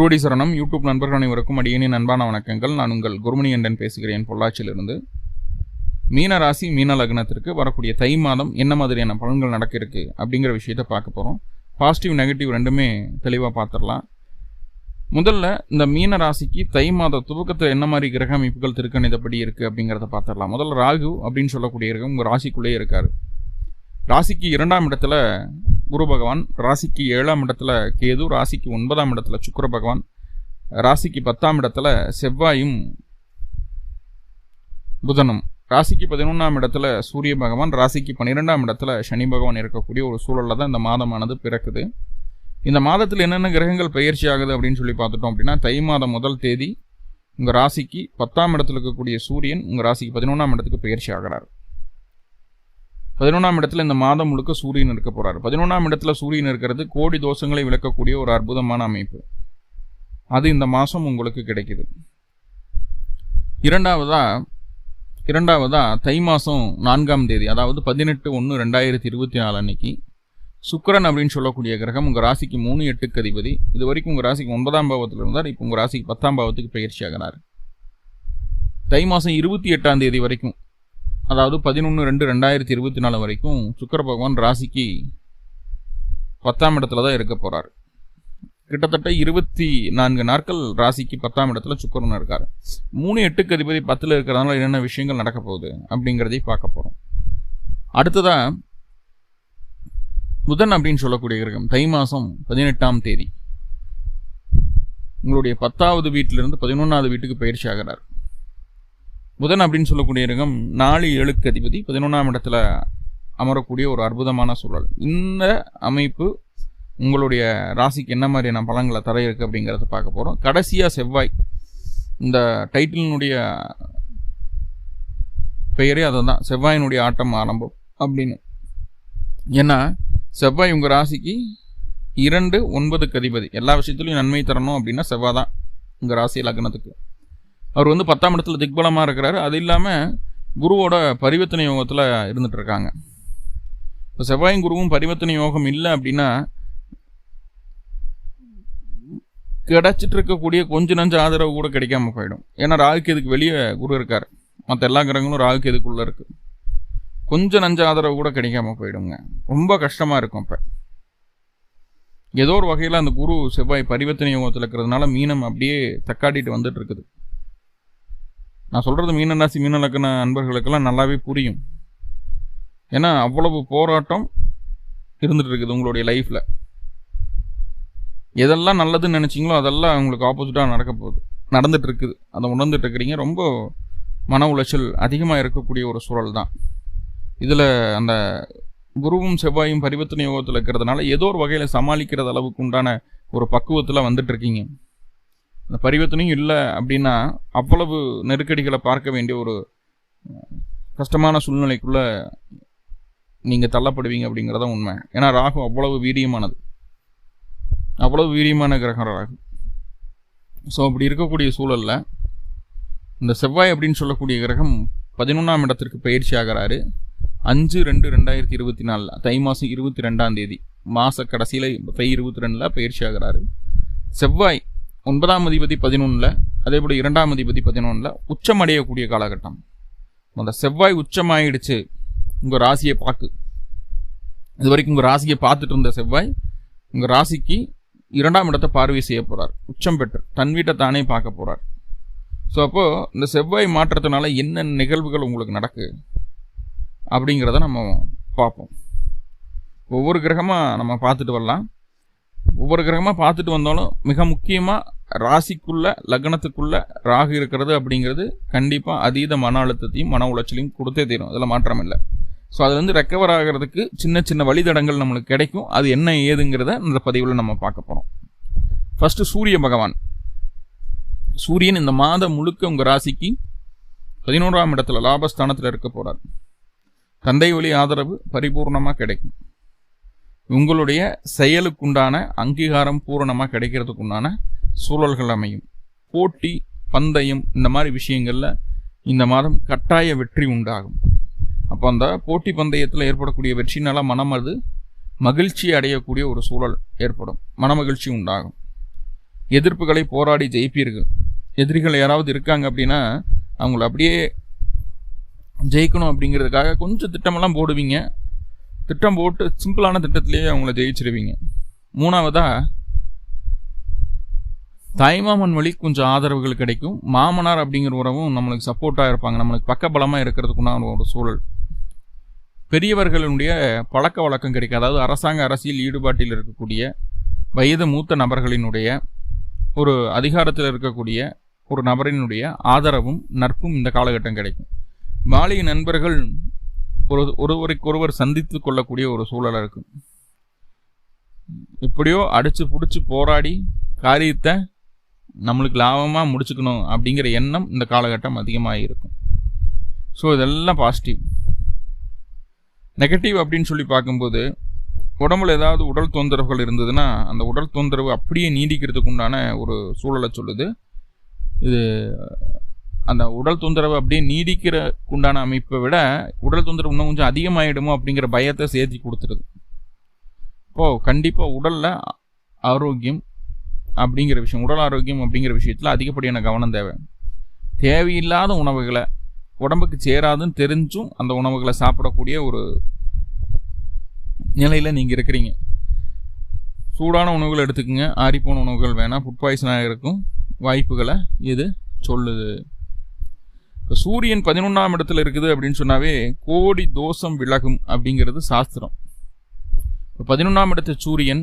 குருவடி சரணம் யூடியூப் நண்பர்கள் அனைவருக்கும் அடியேனின் அன்பான வணக்கங்கள். நான் உங்கள் குருமணி என்றன் பேசுகிறேன் பொள்ளாச்சியிலிருந்து. மீன ராசி மீன லக்னத்திற்கு வரக்கூடிய தை மாதம் என்ன மாதிரியான பலன்கள் நடக்க இருக்கு அப்படிங்கிற விஷயத்த பார்க்க போகிறோம் பாசிட்டிவ் நெகட்டிவ் ரெண்டுமே தெளிவாக பார்த்துடலாம். முதல்ல இந்த மீன ராசிக்கு தை மாத துவக்கத்தில் என்ன மாதிரி கிரக அமைப்புகள் திருக்கணிதப்படி இருக்குது அப்படிங்கிறத பார்த்துடலாம். முதல்ல ராகு அப்படின்னு சொல்லக்கூடிய கிரகம் உங்கள் ராசிக்குள்ளேயே இருக்கார். ராசிக்கு இரண்டாம் இடத்துல குரு பகவான் ராசிக்கு ஏழாம் இடத்துல கேது ராசிக்கு ஒன்பதாம் இடத்துல சுக்கிர பகவான் ராசிக்கு பத்தாம் இடத்துல செவ்வாயும் புதனும். ராசிக்கு பதினொன்றாம் இடத்துல சூரிய பகவான் ராசிக்கு பன்னிரெண்டாம் இடத்துல சனி பகவான் இருக்கக்கூடிய ஒரு சூழலில் தான் இந்த மாதமானது பிறக்குது. இந்த மாதத்தில் என்னென்ன கிரகங்கள் பயிற்சி ஆகுது அப்படின்னு சொல்லி பார்த்துட்டோம் அப்படின்னா தை மாதம் முதல் தேதி உங்கள் ராசிக்கு பத்தாம் இடத்துல இருக்கக்கூடிய சூரியன் உங்கள் ராசிக்கு பதினொன்றாம் இடத்துக்கு பயிற்சி ஆகிறார். பதினொன்றாம் இடத்துல இந்த மாதம் முழுக்க சூரியன் இருக்க போகிறார் பதினொன்றாம் இடத்துல சூரியன் இருக்கிறது கோடி தோஷங்களை விளக்கக்கூடிய ஒரு அற்புதமான அமைப்பு. அது இந்த மாதம் உங்களுக்கு கிடைக்குது. இரண்டாவதா இரண்டாவதா தை மாதம் நான்காம் தேதி அதாவது பதினெட்டு ஒன்று ரெண்டாயிரத்தி இருபத்தி நாலு அன்னைக்கு சுக்கரன் அப்படின்னு சொல்லக்கூடிய கிரகம் உங்கள் ராசிக்கு மூணு எட்டுக்கு அதிபதி. இது வரைக்கும் உங்கள் ராசிக்கு ஒன்பதாம் பாவத்தில் இருந்தார் இப்போ உங்கள் ராசிக்கு பத்தாம் பாவத்துக்கு பயிற்சி ஆகிறார் தை மாதம் இருபத்தி எட்டாம் தேதி வரைக்கும் அதாவது பதினொன்று ரெண்டு ரெண்டாயிரத்தி இருபத்தி நாலு வரைக்கும் சுக்கர பகவான் ராசிக்கு பத்தாம் இடத்துல தான் இருக்க போகிறார் கிட்டத்தட்ட இருபத்தி நான்கு நாட்கள் ராசிக்கு பத்தாம் இடத்துல சுக்கரன் இருக்கார். மூணு எட்டுக்கு அதிபதி பத்தில் இருக்கிறதுனால என்னென்ன விஷயங்கள் நடக்க போகுது அப்படிங்கிறதையும் பார்க்க போகிறோம் அடுத்ததாக புதன் அப்படின்னு சொல்லக்கூடிய கிரகம் தை மாதம் பதினெட்டாம் தேதி. உங்களுடைய பத்தாவது வீட்டிலிருந்து பதினொன்றாவது வீட்டுக்கு பயிற்சி ஆகிறார். புதன் அப்படின்னு சொல்லக்கூடிய ரகம் நாலு ஏழுக்கு அதிபதி பதினொன்றாம் இடத்துல அமரக்கூடிய ஒரு அற்புதமான சூழல். இந்த அமைப்பு உங்களுடைய ராசிக்கு என்ன மாதிரியான பலங்களை தர இருக்குது அப்படிங்கிறத பார்க்க போகிறோம் கடைசியாக செவ்வாய் இந்த டைட்டிலினுடைய பெயரே அதுதான். செவ்வாயினுடைய ஆட்டம் ஆரம்பம் அப்படின்னு. ஏன்னா செவ்வாய் உங்கள் ராசிக்கு இரண்டு ஒன்பதுக்கு அதிபதி. எல்லா விஷயத்துலையும் நன்மை தரணும் அப்படின்னா செவ்வாய் தான் உங்கள் ராசி லக்னத்துக்கு. அவர் வந்து பத்தாம் இடத்துல திக்பலமாக இருக்கிறாரு. அது இல்லாமல் குருவோட பரிவர்த்தனை யோகத்தில் இருந்துட்டு இருக்காங்க இப்போ செவ்வாயும் குருவும் பரிவர்த்தனை யோகம் இல்லை அப்படின்னா கிடைச்சிட்டு இருக்கக்கூடிய கொஞ்ச நஞ்ச ஆதரவு கூட கிடைக்காம போயிடும். ஏன்னா ராகுக்கு இதுக்கு வெளியே குரு இருக்கார். மற்ற எல்லா கிரகங்களும் ராகுக்கு இதுக்குள்ளே இருக்குது கொஞ்சம் நஞ்ச ஆதரவு கூட கிடைக்காம போயிடுங்க. ரொம்ப கஷ்டமாக இருக்கும் இப்போ. ஏதோ ஒரு வகையில் அந்த குரு செவ்வாய் பரிவர்த்தனை யோகத்தில் இருக்கிறதுனால மீனம் அப்படியே தக்காட்டிட்டு வந்துட்டு இருக்குது நான் சொல்கிறது மீனராசி மீனலக்கண அன்பர்களுக்கெல்லாம் நல்லாவே புரியும். ஏன்னா அவ்வளவு போராட்டம் இருந்துட்டு இருக்குது உங்களுடைய லைஃப்பில் எதெல்லாம் நல்லதுன்னு நினச்சிங்களோ அதெல்லாம் உங்களுக்கு ஆப்போசிட்டாக நடக்க போகுது. நடந்துட்டு இருக்குது. அதை உணர்ந்துட்டு இருக்கிறீங்க. ரொம்ப மன உளைச்சல் அதிகமாக இருக்கக்கூடிய ஒரு சூழல் தான். இதில் அந்த குருவும் செவ்வாயும் பரிவர்த்தனை யோகத்தில் இருக்கிறதுனால ஏதோ ஒரு வகையில் சமாளிக்கிறது அளவுக்கு உண்டான ஒரு பக்குவத்தில் வந்துட்டு இருக்கீங்க. அந்த பரிவர்த்தனையும் இல்லை அப்படின்னா அவ்வளவு நெருக்கடிகளை பார்க்க வேண்டிய ஒரு கஷ்டமான சூழ்நிலைக்குள்ளே நீங்கள் தள்ளப்படுவீங்க அப்படிங்கிறத உண்மை. ஏன்னா ராகு அவ்வளவு வீரியமானது. அவ்வளவு வீரியமான கிரகம் ராகு. ஸோ அப்படி இருக்கக்கூடிய சூழலில் இந்த செவ்வாய் அப்படின்னு சொல்லக்கூடிய கிரகம் பதினொன்றாம் இடத்திற்கு பயிற்சி ஆகிறாரு. அஞ்சு ரெண்டு ரெண்டாயிரத்தி இருபத்தி நாலில் தை மாதம் இருபத்தி ரெண்டாம் தேதி மாத கடைசியில் தை இருபத்தி ரெண்டில் பயிற்சி ஆகிறாரு. செவ்வாய் ஒன்பதாம் அதிபதி பதினொன்றில் அதே போல் இரண்டாம் அதிபதி பதினொன்றில் உச்சம் அடையக்கூடிய காலகட்டம். அந்த செவ்வாய் உச்சமாயிடுச்சு உங்கள் ராசியை பார்க்கு இது வரைக்கும் உங்கள் ராசியை பார்த்துட்டு இருந்த செவ்வாய் உங்கள் ராசிக்கு இரண்டாம் இடத்தை பார்வை செய்ய போகிறார் உச்சம் பெற்று தன் வீட்டை தானே பார்க்க போகிறார் ஸோ அப்போது இந்த செவ்வாய் மாற்றத்தினால என்ன நிகழ்வுகள் உங்களுக்கு நடக்கு அப்படிங்கிறத நம்ம பார்ப்போம். ஒவ்வொரு கிரகமாக நம்ம பார்த்துட்டு வரலாம். ஒவ்வொரு கிரகமாக பார்த்துட்டு வந்தாலும் மிக முக்கியமாக ராசிக்குள்ள லக்னத்துக்குள்ள ராகு இருக்கிறது அப்படிங்கிறது கண்டிப்பாக அதீத மன அழுத்தத்தையும் மன உளைச்சலையும் கொடுத்தே தீரும். அதில் மாற்றம் இல்லை. ஸோ அதுலேருந்து ரெக்கவர் ஆகிறதுக்கு சின்ன சின்ன வழித்தடங்கள் நம்மளுக்கு கிடைக்கும். அது என்ன ஏதுங்கிறத இந்த பதிவில் நம்ம பார்க்க போகிறோம் ஃபஸ்ட்டு சூரிய பகவான். சூரியன் இந்த மாதம் முழுக்க உங்கள் ராசிக்கு பதினோராம் இடத்துல லாபஸ்தானத்தில் இருக்க போகிறார் தந்தை வழி ஆதரவு பரிபூர்ணமாக கிடைக்கும். உங்களுடைய செயலுக்குண்டான அங்கீகாரம் பூரணமாக கிடைக்கிறதுக்குண்டான சூழல்கள் அமையும். போட்டி பந்தயம் இந்த மாதிரி விஷயங்களில் இந்த மாதம் கட்டாய வெற்றி உண்டாகும். அப்போ அந்த போட்டி பந்தயத்தில் ஏற்படக்கூடிய வெற்றினால மனம் அது மகிழ்ச்சி அடையக்கூடிய ஒரு சூழல் ஏற்படும். மனமகிழ்ச்சி உண்டாகும். எதிர்ப்புகளை போராடி ஜெயிப்பீர்கள். எதிரிகள் யாராவது இருக்காங்க அப்படின்னா அவங்கள அப்படியே ஜெயிக்கணும் அப்படிங்கிறதுக்காக கொஞ்சம் திட்டமெல்லாம் போடுவீங்க. திட்டம் போட்டு சிம்பிளான திட்டத்திலேயே அவங்கள ஜெயிச்சிருவீங்க. மூணாவதா தாய்மாமன் வழி கொஞ்சம் ஆதரவுகள் கிடைக்கும். மாமனார் அப்படிங்கிற உறவும் நம்மளுக்கு சப்போர்ட்டாக இருப்பாங்க. நம்மளுக்கு பக்கபலமாக இருக்கிறதுக்குண்டான ஒரு சூழல். பெரியவர்களுடைய பழக்க வழக்கம் கிடைக்கும். அதாவது அரசாங்க அரசியல் ஈடுபாட்டில் இருக்கக்கூடிய வயது மூத்த நபர்களினுடைய ஒரு அதிகாரத்தில் இருக்கக்கூடிய ஒரு நபரினுடைய ஆதரவும் நட்பும் இந்த காலகட்டம் கிடைக்கும். மாலை நண்பர்கள் ஒரு ஒருவருக்கொருவர் சந்தித்து கொள்ளக்கூடிய ஒரு சூழலாக இருக்கும். இப்படியோ அடித்து பிடிச்சி போராடி காரியத்தை நம்மளுக்கு லாபமாக முடிச்சுக்கணும் அப்படிங்கிற எண்ணம் இந்த காலகட்டம் அதிகமாக இருக்கும். ஸோ இதெல்லாம் பாசிட்டிவ் நெகட்டிவ் அப்படின்னு சொல்லி பார்க்கும்போது உடம்புல ஏதாவது உடல் தொந்தரவுகள் இருந்ததுன்னா அந்த உடல் தொந்தரவு அப்படியே நீடிக்கிறதுக்கு உண்டான ஒரு சூழலை சொல்லுது. இது அந்த உடல் தொந்தரவு அப்படியே நீடிக்கிற உண்டான அமைப்பை விட உடல் தொந்தரவு இன்னும் கொஞ்சம் அதிகமாகிடுமோ அப்படிங்கிற பயத்தை சேர்த்தி கொடுத்துருது. இப்போது கண்டிப்பாக உடலில் ஆரோக்கியம் அப்படிங்கிற விஷயம் உடல் ஆரோக்கியம் அப்படிங்கிற விஷயத்தில் அதிகப்படியான கவனம் தேவை. தேவையில்லாத உணவுகளை உடம்புக்கு சேராதுன்னு தெரிஞ்சும் அந்த உணவுகளை சாப்பிடக்கூடிய ஒரு நிலையில் நீங்கள் இருக்கிறீங்க. சூடான உணவுகள் எடுத்துக்கோங்க. ஆறிப்போன உணவுகள் வேணால் ஃபுட் பாய்சனாக இருக்கும். வாய்ப்புகளை இது சொல்லுது. இப்போ சூரியன் பதினொன்றாம் இடத்துல இருக்குது அப்படின்னு சொன்னாவே கோடி தோஷம் விலகும் அப்படிங்கிறது சாஸ்திரம். இப்போ பதினொன்றாம் இடத்து சூரியன்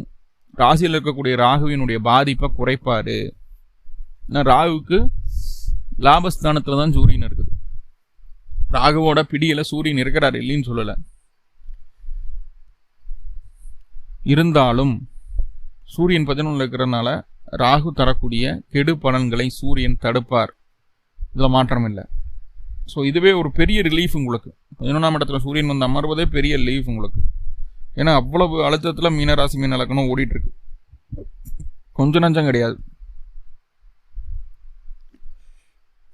ராசியில் இருக்கக்கூடிய ராகுவினுடைய பாதிப்பை குறைப்பாரு. ராகுவுக்கு லாபஸ்தானத்தில் தான் சூரியன் இருக்குது. ராகுவோட பிடியில் சூரியன் இருக்கிறார் இல்லைன்னு சொல்லலை. இருந்தாலும் சூரியன் பதினொன்றில் இருக்கிறதுனால ராகு தரக்கூடிய கெடு பலன்களை சூரியன் தடுப்பார். இதில் மாற்றம் இல்லை ஸோ இதுவே ஒரு பெரிய ரிலீஃப் உங்களுக்கு. பதினொன்றாம் இடத்துல சூரியன் வந்து அமர்வதே பெரிய ரிலீஃப் உங்களுக்கு. ஏன்னா அவ்வளவு அழுத்தத்தில் மீனராசி மீன் இலக்கணம் ஓடிட்டுருக்கு. கொஞ்சம் நஞ்சம் கிடையாது.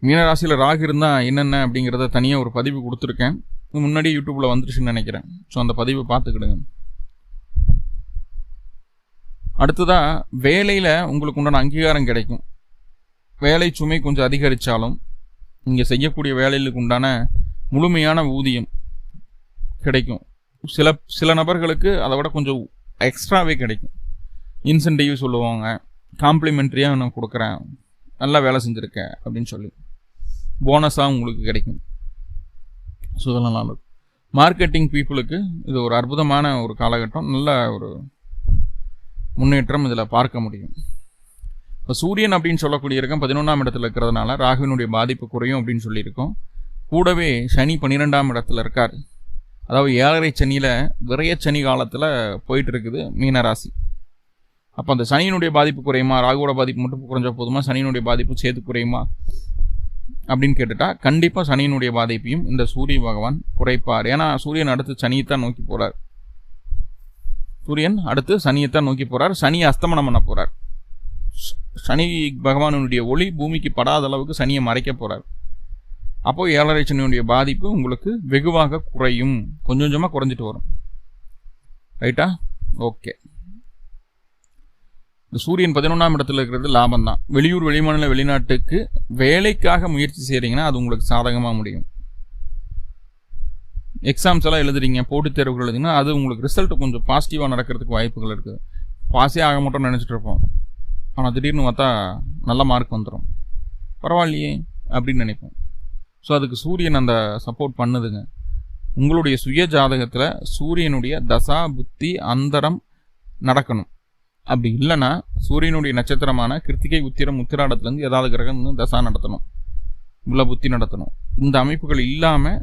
மீனராசியில் ராகு இருந்தால் என்னென்ன அப்படிங்கிறத தனியாக ஒரு பதிவு கொடுத்துருக்கேன். முன்னாடி யூடியூப்பில் வந்துருச்சுன்னு நினைக்கிறேன். ஸோ அந்த பதிவை பார்த்துக்கிடுங்க. அடுத்ததாக வேலையில் உங்களுக்கு உண்டான அங்கீகாரம் கிடைக்கும். வேலை சுமை கொஞ்சம் அதிகரித்தாலும் இங்கே செய்யக்கூடிய வேலைகளுக்கு உண்டான முழுமையான ஊதியம் கிடைக்கும். சில சில நபர்களுக்கு அதை விட கொஞ்சம் எக்ஸ்ட்ராவே கிடைக்கும். இன்சென்டிவ் சொல்லுவாங்க. காம்ப்ளிமெண்ட்ரியாக நான் கொடுக்குறேன். நல்லா வேலை செஞ்சுருக்கேன் அப்படின்னு சொல்லி. போனஸாக உங்களுக்கு கிடைக்கும். ஸோ இதெல்லாம் நல்லா இருக்கும். மார்க்கெட்டிங் பீப்புளுக்கு இது ஒரு அற்புதமான ஒரு காலகட்டம். நல்ல ஒரு முன்னேற்றம் இதில் பார்க்க முடியும். இப்போ சூரியன் அப்படின்னு சொல்லக்கூடிய இருக்கும் பதினொன்றாம் இடத்துல இருக்கிறதுனால ராகுவினுடைய பாதிப்பு குறையும் அப்படின்னு சொல்லியிருக்கோம். கூடவே சனி பன்னிரெண்டாம் இடத்துல இருக்கார். அதாவது ஏழரை சனியில் விரைய சனி காலத்தில் போயிட்டு இருக்குது மீனராசி அப்போ அந்த சனியினுடைய பாதிப்பு குறையுமா? ராகுவோட பாதிப்பு மட்டும் குறைஞ்ச போதுமா? சனியினுடைய பாதிப்பு சேர்த்து குறையுமா? அப்படின்னு கேட்டுட்டா கண்டிப்பாக சனியினுடைய பாதிப்பையும் இந்த சூரிய பகவான் குறைப்பார். ஏன்னா சூரியன் அடுத்து சனியைத்தான் நோக்கி போகிறார் சூரியன் அடுத்து சனியைத்தான் நோக்கி போகிறார் சனி அஸ்தமனம் பண்ண போகிறார் சனி பகவானுடைய ஒளி பூமிக்கு படாத அளவுக்கு சனியை மறைக்க போகிறார் அப்போ ஏழரை சனியுடைய பாதிப்பு உங்களுக்கு வெகுவாக குறையும். கொஞ்சம் கொஞ்சமாக குறைஞ்சிட்டு வரும். ரைட்டா? ஓகே. இந்த சூரியன் பதினொன்றாம் இடத்துல இருக்கிறது லாபம் தான். வெளியூர் வெளிமாநில வெளிநாட்டுக்கு வேலைக்காக முயற்சி செய்கிறீங்கன்னா அது உங்களுக்கு சாதகமாக முடியும். எக்ஸாம்ஸ் எல்லாம் எழுதுறீங்க போட்டித் தேர்வுகள் எழுதிங்கன்னா அது உங்களுக்கு ரிசல்ட் கொஞ்சம் பாசிட்டிவாக நடக்கிறதுக்கு வாய்ப்புகள் இருக்குது பாஸே ஆக மாட்டோம்னு நினச்சிட்டு இருப்போம். ஆனால் திடீர்னு பார்த்தா நல்ல மார்க் வந்துடும் பரவாயில்லையே அப்படின்னு நினைப்போம். ஸோ அதுக்கு சூரியன் அந்த சப்போர்ட் பண்ணுதுங்க. உங்களுடைய சுய ஜாதகத்தில் சூரியனுடைய தசா புத்தி அந்தரம் நடக்கணும். அப்படி இல்லைன்னா சூரியனுடைய நட்சத்திரமான கிருத்திகை உத்திரம் உத்திராடத்துலேருந்து ஏதாவது கிரகம் தசா நடத்தணும். உள்ள புத்தி நடத்தணும். இந்த அமைப்புகள் இல்லாமல்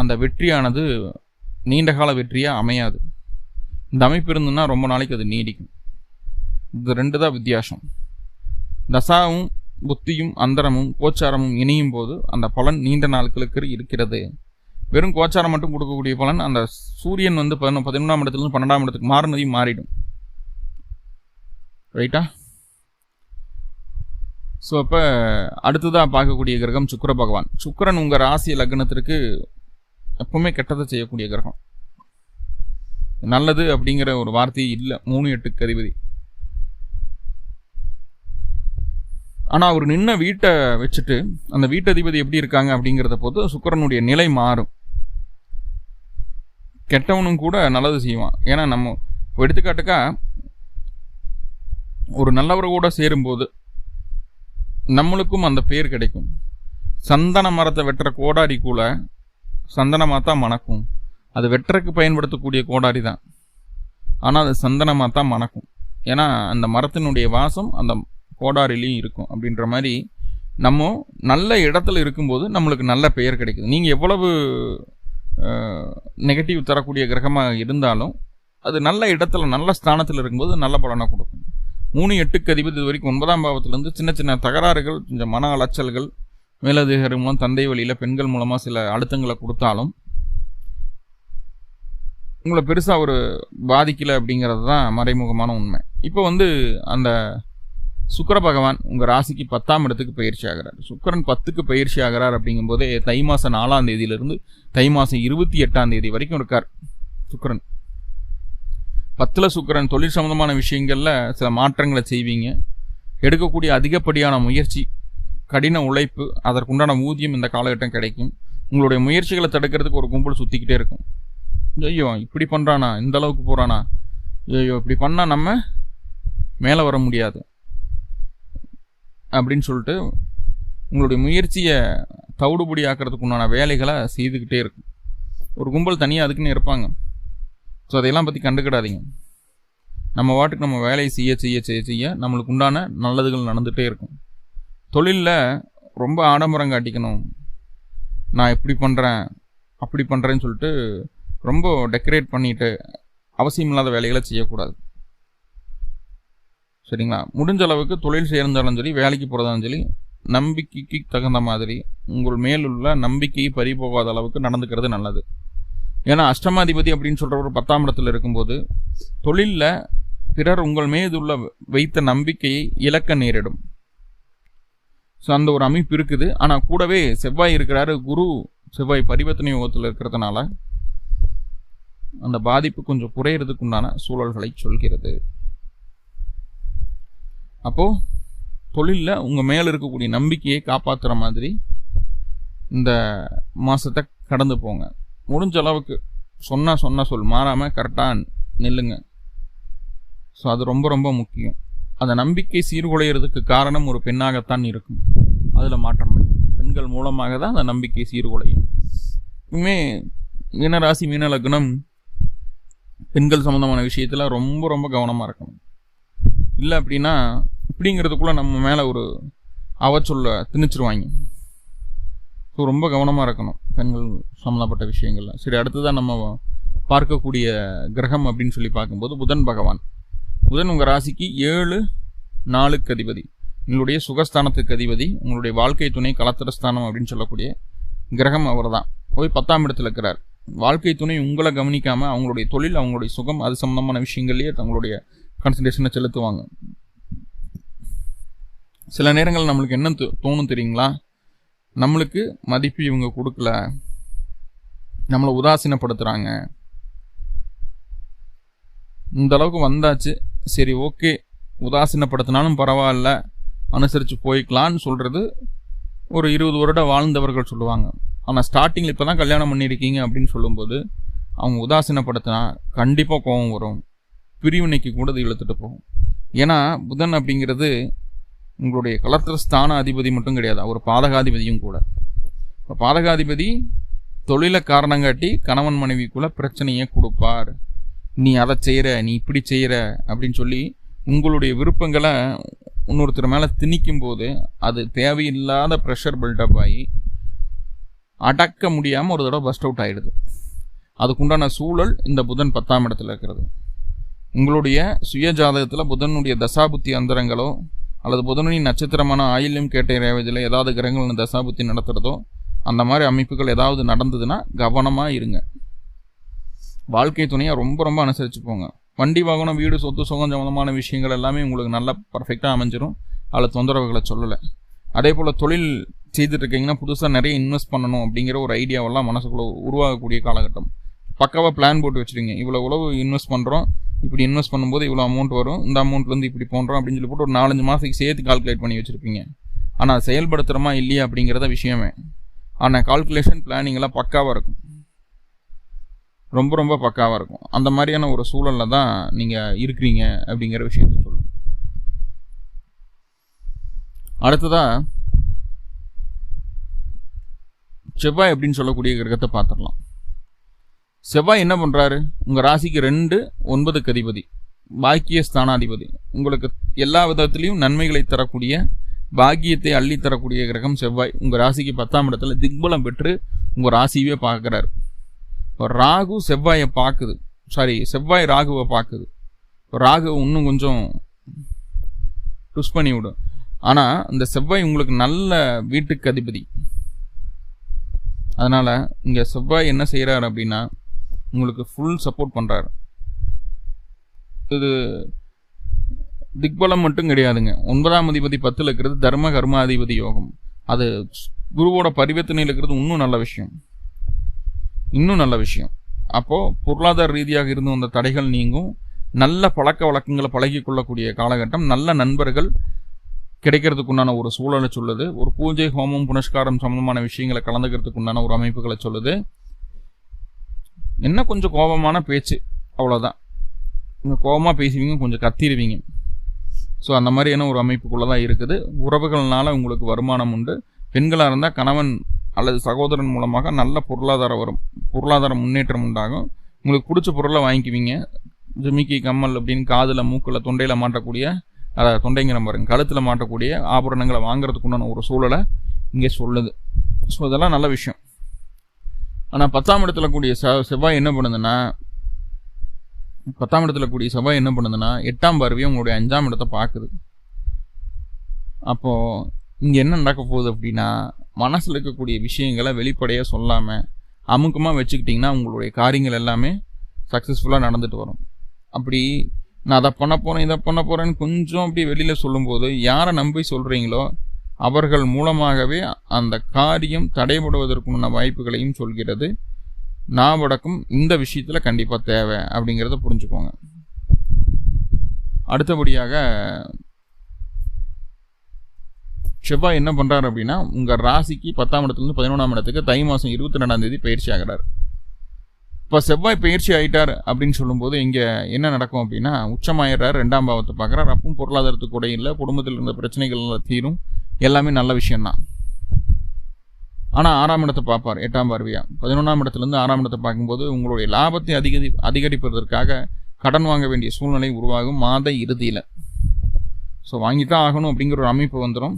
அந்த வெற்றியானது நீண்ட கால வெற்றியாக அமையாது. இந்த அமைப்பு இருந்ததுன்னா ரொம்ப நாளைக்கு அது நீடிக்கும். இது ரெண்டு தான் வித்தியாசம். தசாவும் புத்தியும் அந்தரமும் கோச்சாரமும் இணையும் போது அந்த பலன் நீண்ட நாட்களுக்கு இருக்கிறது. வெறும் கோச்சாரம் மட்டும் கொடுக்கக்கூடிய பலன் அந்த சூரியன் வந்து பதினொன்று பதினொன்றாம் இடத்துலேருந்து பன்னெண்டாம் இடத்துக்கு மாறினதையும் மாறிடும். ரைட்டா ஸோ அப்போ அடுத்ததாக பார்க்கக்கூடிய கிரகம் சுக்கர பகவான். சுக்கரன் உங்கள் ராசி லக்னத்திற்கு எப்பவுமே கெட்டதை செய்யக்கூடிய கிரகம். நல்லது அப்படிங்கிற ஒரு வார்த்தை இல்லை. மூணு எட்டுக்கு அதிபதி. ஆனால் அவர் நின்ன வீட்டை வச்சுட்டு அந்த வீட்டதிபதி எப்படி இருக்காங்க அப்படிங்கிறத போது சுக்கிரனுடைய நிலை மாறும். கெட்டவனும் கூட நல்லது செய்வான். ஏன்னா நம்ம இப்போ எடுத்துக்காட்டுக்கா ஒரு நல்லவர் கூட சேரும்போது நம்மளுக்கும் அந்த பேர் கிடைக்கும். சந்தன மரத்தை வெட்டுற கோடாரி கூட சந்தனமாக தான் மணக்கும். அது வெட்டுறக்கு பயன்படுத்தக்கூடிய கோடாரி தான். ஆனால் அது சந்தனமாக தான் மணக்கும். ஏன்னா அந்த மரத்தினுடைய வாசம் அந்த கோடாரிலையும் இருக்கும் அப்படின்ற மாதிரி நம்ம நல்ல இடத்துல இருக்கும்போது நம்மளுக்கு நல்ல பெயர் கிடைக்குது. நீங்கள் எவ்வளவு நெகட்டிவ் தரக்கூடிய கிரகமாக இருந்தாலும் அது நல்ல இடத்துல நல்ல ஸ்தானத்தில் இருக்கும்போது நல்ல பலனை கொடுக்கும். மூணு எட்டுக்கு அதிபதி இது வரைக்கும் ஒன்பதாம் பாவத்திலேருந்து சின்ன சின்ன தகராறுகள் கொஞ்சம் மன அலைச்சல்கள் மேலதிகாரி மூலம் தந்தை வழியில் பெண்கள் மூலமாக சில அழுத்தங்களை கொடுத்தாலும் உங்களை பெருசாக ஒரு பாதிக்கலை அப்படிங்கிறது தான் மறைமுகமான உண்மை. இப்போ வந்து அந்த சுக்கர பகவான் உங்கள் ராசிக்கு பத்தாம் இடத்துக்கு பயிற்சி ஆகிறார். சுக்கரன் பத்துக்கு பயிற்சி ஆகிறார் அப்படிங்கும்போதே தை மாதம் நாலாம் தேதியிலிருந்து தை மாதம் இருபத்தி எட்டாம் தேதி வரைக்கும் இருக்கார் சுக்கரன். பத்தில் சுக்கரன் தொழில் சம்மந்தமான விஷயங்களில் சில மாற்றங்களை செய்வீங்க. எடுக்கக்கூடிய அதிகப்படியான முயற்சி கடின உழைப்பு அதற்குண்டான ஊதியம் இந்த காலகட்டம் கிடைக்கும். உங்களுடைய முயற்சிகளை தடுக்கிறதுக்கு ஒரு கும்பல் சுற்றிக்கிட்டே இருக்கும். ஐயோ இப்படி பண்ணுறானா இந்த அளவுக்கு போகிறானா ஐயோ இப்படி பண்ணால் நம்ம மேலே வர முடியாது. அப்படின்னு சொல்லிட்டு உங்களுடைய முயற்சியை தவிடுபடி ஆக்கிறதுக்கு உண்டான வேலைகளை செய்துக்கிட்டே இருக்கும். ஒரு கும்பல் தனியாக அதுக்குன்னு இருப்பாங்க. ஸோ அதையெல்லாம் பற்றி கண்டுக்கிடாதீங்க. நம்ம வாட்டுக்கு நம்ம வேலையை செய்ய செய்ய செய்ய செய்ய நம்மளுக்கு உண்டான நல்லதுகள் நடந்துகிட்டே இருக்கும். தொழிலில் ரொம்ப ஆடம்பரம் காட்டிக்கணும். நான் இப்படி பண்ணுறேன் அப்படி பண்ணுறேன்னு சொல்லிட்டு ரொம்ப டெக்கரேட் பண்ணிட்டு அவசியமில்லாத வேலைகளை செய்யக்கூடாது. சரிங்களா? முடிஞ்ச அளவுக்கு தொழில் சேர்ந்தாலும் சரி வேலைக்கு போகிறதாலும் சரி நம்பிக்கைக்கு தகுந்த மாதிரி உங்கள் மேலுள்ள நம்பிக்கையை பறிபோகாத அளவுக்கு நடந்துக்கிறது நல்லது. ஏன்னா அஷ்டமாதிபதி அப்படின்னு சொல்கிற ஒரு பத்தாம் இடத்துல இருக்கும்போது தொழிலில் பிறர் உங்கள் மீதுள்ள வைத்த நம்பிக்கையை இழக்க நேரிடும். ஸோ அந்த ஒரு அமைப்பு இருக்குது. ஆனால் கூடவே செவ்வாய் இருக்கிறாரு குரு செவ்வாய் பரிவர்த்தனை யோகத்தில் இருக்கிறதுனால அந்த பாதிப்பு கொஞ்சம் குறையிறதுக்கு உண்டான சூழல்களை சொல்கிறது. அப்போது தொழிலில் உங்கள் மேலே இருக்கக்கூடிய நம்பிக்கையை காப்பாற்றுற மாதிரி இந்த மாதத்தை கடந்து போங்க. முடிஞ்ச அளவுக்கு சொன்னால் சொன்ன சொல் மாறாமல் கரெக்டாக நில்லுங்க. ஸோ அது ரொம்ப ரொம்ப முக்கியம். அந்த நம்பிக்கை சீர்குலைகிறதுக்கு காரணம் ஒரு பெண்ணாகத்தான் இருக்கும். அதில் மாற்றம் பெண்கள் மூலமாக தான் அந்த நம்பிக்கை சீர்குலையும். இனிமே மீனராசி மீன லக்னம் பெண்கள் சம்மந்தமான விஷயத்தில் ரொம்ப ரொம்ப கவனமாக இருக்கணும். இல்லை அப்படின்னா இப்படிங்கிறதுக்குள்ளே நம்ம மேலே ஒரு அவச்சொல்ல திணிச்சிருவாங்க. ஸோ ரொம்ப கவனமாக இருக்கணும் பெண்கள் சம்மந்தப்பட்ட விஷயங்கள்ல. சரி அடுத்ததான் நம்ம பார்க்கக்கூடிய கிரகம் அப்படின்னு சொல்லி பார்க்கும்போது புதன் பகவான். புதன் உங்கள் ராசிக்கு ஏழு நாளுக்கு அதிபதி. உங்களுடைய சுகஸ்தானத்துக்கு அதிபதி உங்களுடைய வாழ்க்கை துணை கலத்திரஸ்தானம் அப்படின்னு சொல்லக்கூடிய கிரகம் அவர் தான் போய் பத்தாம் இடத்துல இருக்கிறார். வாழ்க்கை துணை உங்களை கவனிக்காமல் அவங்களுடைய தொழில் அவங்களுடைய சுகம் அது சம்மந்தமான விஷயங்கள்லேயே தங்களுடைய கான்சன்ட்ரேஷனை செலுத்துவாங்க. சில நேரங்கள் நம்மளுக்கு என்ன தோணும் தெரியுங்களா? நம்மளுக்கு மதிப்பு இவங்க கொடுக்கல. நம்மளை உதாசீனப்படுத்துகிறாங்க இந்த அளவுக்கு வந்தாச்சு. சரி ஓகே. உதாசீனப்படுத்தினாலும் பரவாயில்ல. அனுசரித்து போய்க்கலான்னு சொல்கிறது ஒரு இருபது வருடம் வாழ்ந்தவர்கள் சொல்லுவாங்க. ஆனால் ஸ்டார்டிங்கில் இப்போ தான் கல்யாணம் பண்ணியிருக்கீங்க அப்படின்னு சொல்லும்போது அவங்க உதாசீனப்படுத்தினா கண்டிப்பாக கோபம் வரும். பிரிவினைக்கு கூட இது இழுத்துட்டு போகும். ஏன்னா புதன் அப்படிங்கிறது உங்களுடைய கலத்திர ஸ்தான அதிபதி மட்டும் கிடையாது அவர் பாதகாதிபதியும் கூட. இப்போ பாதகாதிபதி தொழிலை காரணம் காட்டி கணவன் மனைவிக்குள்ள பிரச்சனையை கொடுப்பார். நீ அதை செய்கிற நீ இப்படி செய்கிற அப்படின்னு சொல்லி உங்களுடைய விருப்பங்களை இன்னொருத்தர் மேலே திணிக்கும் போது அது தேவையில்லாத ப்ரெஷர் பில்டப் ஆகி அடக்க முடியாமல் ஒரு தடவை பஸ்ட் அவுட் ஆகிடுது அதுக்குண்டான சூழல் இந்த புதன் பத்தாம் இடத்துல இருக்கிறது. உங்களுடைய சுய ஜாதகத்தில் புதனுடைய தசாபுத்தி அந்தரங்களோ அல்லது புதனின் நட்சத்திரமான ஆயிலும் கேட்ட ரேவதியில் ஏதாவது கிரகங்கள் தசாபுத்தி நடத்துகிறதோ அந்த மாதிரி அமைப்புகள் ஏதாவது நடந்ததுன்னா கவனமாக இருங்க. வாழ்க்கை துணையை ரொம்ப ரொம்ப அனுசரித்து போங்க. வண்டி வாகனம் வீடு சொத்து சுகம் சம்மந்தமான விஷயங்கள் எல்லாமே உங்களுக்கு நல்லா பர்ஃபெக்டாக அமைஞ்சிரும். அதில் தொந்தரவுகளை சொல்லலை. அதே போல் தொழில் செய்துட்டு இருக்கீங்கன்னா புதுசாக நிறைய இன்வெஸ்ட் பண்ணணும் அப்படிங்கிற ஒரு ஐடியாவெல்லாம் மனசுக்குள்ளே உருவாகக்கூடிய காலகட்டம். பக்காவாக பிளான் போட்டு வச்சுருங்க. இவ்வளோ உழவு இன்வெஸ்ட் பண்ணுறோம் இப்படி இன்வெஸ்ட் பண்ணும்போது இவ்வளோ அமௌண்ட் வரும். இந்த அமௌண்ட்லேருந்து இப்படி போன்றோம் அப்படின்னு சொல்லி போட்டு ஒரு நாலஞ்சு மாதத்துக்கு சேர்த்து கால்குலேட் பண்ணி வச்சுருப்பீங்க. ஆனால் செயல்படுத்துகிறோமா இல்லையா அப்படிங்கிறத விஷயமே. ஆனால் கால்குலேஷன் பிளானிங்கெல்லாம் பக்காவாக இருக்கும். ரொம்ப ரொம்ப பக்காவாக இருக்கும். அந்த மாதிரியான ஒரு சூழலில் தான் நீங்கள் இருக்கிறீங்க அப்படிங்கிற விஷயத்த சொல்லும். அடுத்ததாக செவ்வாய் அப்படின்னு சொல்லக்கூடிய கிரகத்தை பார்த்துடலாம். செவ்வாய் என்ன பண்ணுறாரு உங்கள் ராசிக்கு ரெண்டு ஒன்பதுக்கு அதிபதி. பாக்கிய ஸ்தானாதிபதி உங்களுக்கு எல்லா விதத்துலேயும் நன்மைகளை தரக்கூடிய பாக்கியத்தை அள்ளி தரக்கூடிய கிரகம் செவ்வாய். உங்கள் ராசிக்கு பத்தாம் இடத்துல திக்பலம் பெற்று உங்கள் ராசியவே பார்க்குறாரு. ராகு செவ்வாயை பார்க்குது. சாரி செவ்வாய் ராகுவை பார்க்குது. ராகு இன்னும் கொஞ்சம் டுஸ் பண்ணி விடும். ஆனால் இந்த செவ்வாய் உங்களுக்கு நல்ல வீட்டுக்கு அதிபதி. அதனால் இங்கே செவ்வாய் என்ன செய்கிறாரு அப்படின்னா உங்களுக்கு ஃபுல் சப்போர்ட் பண்ணுறாரு இது திக்பலம் மட்டும் கிடையாதுங்க. ஒன்பதாம் அதிபதி பத்தில் இருக்கிறது தர்ம கர்மாதிபதி யோகம். அது குருவோட பரிவர்த்தனையில் இருக்கிறது இன்னும் நல்ல விஷயம். இன்னும் நல்ல விஷயம். அப்போது பொருளாதார ரீதியாக இருந்து வந்த தடைகள் நீங்கும். நல்ல பழக்க வழக்கங்களை பழகி கொள்ளக்கூடிய காலகட்டம். நல்ல நண்பர்கள் கிடைக்கிறதுக்குண்டான ஒரு சூழலை சொல்லுது. ஒரு பூஜை ஹோமம் புனஸ்காரம் சம்பந்தமான விஷயங்களை கலந்துக்கிறதுக்குண்டான ஒரு அமைப்புகளை சொல்லுது. என்ன கொஞ்சம் கோபமான பேச்சு? அவ்வளோதான் நீங்கள் கோபமாக பேசுவீங்க கொஞ்சம் கத்திடுவீங்க ஸோ அந்த மாதிரியான ஒரு அமைப்புக்குள்ளே தான் இருக்குது. உறவுகள்னால உங்களுக்கு வருமானம் உண்டு. பெண்களாக இருந்தால் கணவன் அல்லது சகோதரன் மூலமாக நல்ல பொருளாதாரம் வரும். பொருளாதார முன்னேற்றம் உண்டாகும். உங்களுக்கு பிடிச்ச பொருளை வாங்கிக்குவீங்க. ஜிமிக்கி கம்மல் அப்படின்னு காதில் மூக்கில் தொண்டையில் மாட்டக்கூடிய அதை தொண்டைங்கிற பாருங்க கழுத்தில் மாட்டக்கூடிய ஆபரணங்களை வாங்குறதுக்கு உண்டான ஒரு சூழலை இங்கே சொல்லுது. ஸோ இதெல்லாம் நல்ல விஷயம். ஆனால் பத்தாம் இடத்துல கூடிய செவ்வாய் என்ன பண்ணுதுன்னா பத்தாம் இடத்துல கூடிய செவ்வாய் என்ன பண்ணுதுன்னா எட்டாம் பார்வையை உங்களுடைய அஞ்சாம் இடத்தை பார்க்குது. அப்போது இங்கே என்ன நடக்க போகுது அப்படின்னா மனசில் இருக்கக்கூடிய விஷயங்களை வெளிப்படையாக சொல்லாமல் அமுக்கமாக வச்சுக்கிட்டிங்கன்னா உங்களுடைய காரியங்கள் எல்லாமே சக்ஸஸ்ஃபுல்லாக நடந்துட்டு வரும். அப்படி நான் அதை பண்ண போகிறேன் இதை பண்ண போகிறேன்னு கொஞ்சம் அப்படி வெளியில் சொல்லும்போது யாரை நம்பி சொல்கிறீங்களோ அவர்கள் மூலமாகவே அந்த காரியம் தடைபடுவதற்குண்டான வாய்ப்புகளையும் சொல்கிறது. நாவடக்கம் இந்த விஷயத்தில் கண்டிப்பாக தேவை அப்படிங்கிறத புரிஞ்சுக்கோங்க. அடுத்தபடியாக செவ்வாய் என்ன பண்ணுறாரு அப்படின்னா உங்கள் ராசிக்கு பத்தாம் இடத்துலேருந்து பதினொன்றாம் இடத்துக்கு தை மாதம் இருபத்தி ரெண்டாம் தேதி பயிற்சி ஆகிறார். இப்போ செவ்வாய் பயிற்சி ஆயிட்டார் அப்படின்னு சொல்லும்போது இங்கே என்ன நடக்கும் அப்படின்னா உச்சமாயிடுறார் ரெண்டாம் பாவத்தை பார்க்குறார். அப்பவும் பொருளாதாரத்துக்கு கூட இல்லை குடும்பத்தில் இருந்த பிரச்சனைகள் தீரும். எல்லாமே நல்ல விஷயந்தான் ஆனால் ஆறாம் இடத்தை பார்ப்பார் எட்டாம் பார்வையாக பதினொன்றாம் இடத்துலேருந்து ஆறாம் இடத்தை பார்க்கும்போது உங்களுடைய லாபத்தை அதிகரி அதிகரிப்பதற்காக கடன் வாங்க வேண்டிய சூழ்நிலை உருவாகும் மாத இறுதியில். ஸோ வாங்கித்தான் ஆகணும் அப்படிங்கிற ஒரு அமைப்பு வந்துடும்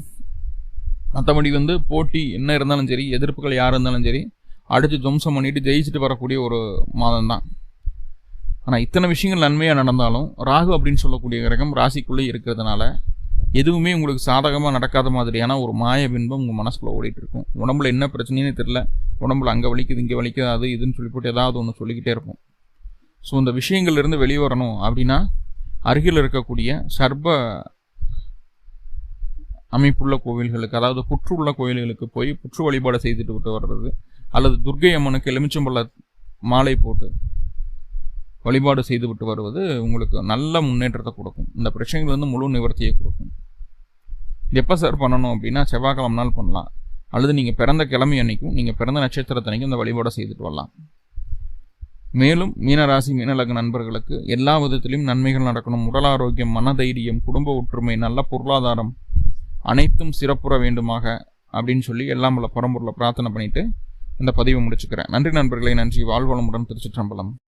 மற்றபடி வந்து போட்டி என்ன இருந்தாலும் சரி எதிர்ப்புகள் யார் இருந்தாலும் சரி அடித்து துவம்சம் பண்ணிட்டு ஜெயிச்சுட்டு வரக்கூடிய ஒரு மாதம் தான் ஆனால் இத்தனை விஷயங்கள் நன்மையாக நடந்தாலும் ராகு அப்படின்னு சொல்லக்கூடிய கிரகம் ராசிக்குள்ளே இருக்கிறதுனால எதுவுமே உங்களுக்கு சாதகமாக நடக்காத மாதிரியான ஒரு மாய பின்பம் உங்கள் மனசுக்குள்ள ஓடிட்டு இருக்கும் உடம்புல என்ன பிரச்சனைன்னு தெரில உடம்புல அங்கே வலிக்குது இங்கே வலிக்குது அது இதுன்னு சொல்லி போட்டு ஏதாவது ஒன்று சொல்லிக்கிட்டே இருப்போம். ஸோ இந்த விஷயங்கள்லேருந்து வெளியே வரணும் அப்படின்னா அருகில் இருக்கக்கூடிய சர்ப அமைப்புள்ள கோவில்களுக்கு அதாவது புற்று உள்ள கோவில்களுக்கு போய் புற்று வழிபாடு செய்துட்டு விட்டு வர்றது அல்லது துர்கை அம்மனுக்கு எலுமிச்சம்பழ மாலை போட்டு வழிபாடு செய்துவிட்டு வருவது உங்களுக்கு நல்ல முன்னேற்றத்தை கொடுக்கும். இந்த பிரச்சனைகள் வந்து முழு நிவர்த்தியை கொடுக்கும். எப்போ சார் பண்ணணும் அப்படின்னா செவ்வாய்க்கிழமை நாள் பண்ணலாம். அல்லது நீங்கள் பிறந்த கிழமை அன்னைக்கும் நீங்கள் பிறந்த நட்சத்திரத்தன்னைக்கும் இந்த வழிபாடை செய்துட்டு வரலாம். மேலும் மீனராசி மீனலக நண்பர்களுக்கு எல்லா விதத்திலையும் நன்மைகள் நடக்கணும். உடல் ஆரோக்கியம் மனதைரியம் குடும்ப ஒற்றுமை நல்ல பொருளாதாரம் அனைத்தும் சிறப்புற வேண்டுமாக அப்படின்னு சொல்லி எல்லாம் உள்ள பரம்பொருளை பிரார்த்தனை பண்ணிவிட்டு இந்த பதிவை முடிச்சுக்கிறேன். நன்றி நண்பர்களை. நன்றி. வாழ்வளமுடன் திருச்சிற்றம்பலம்.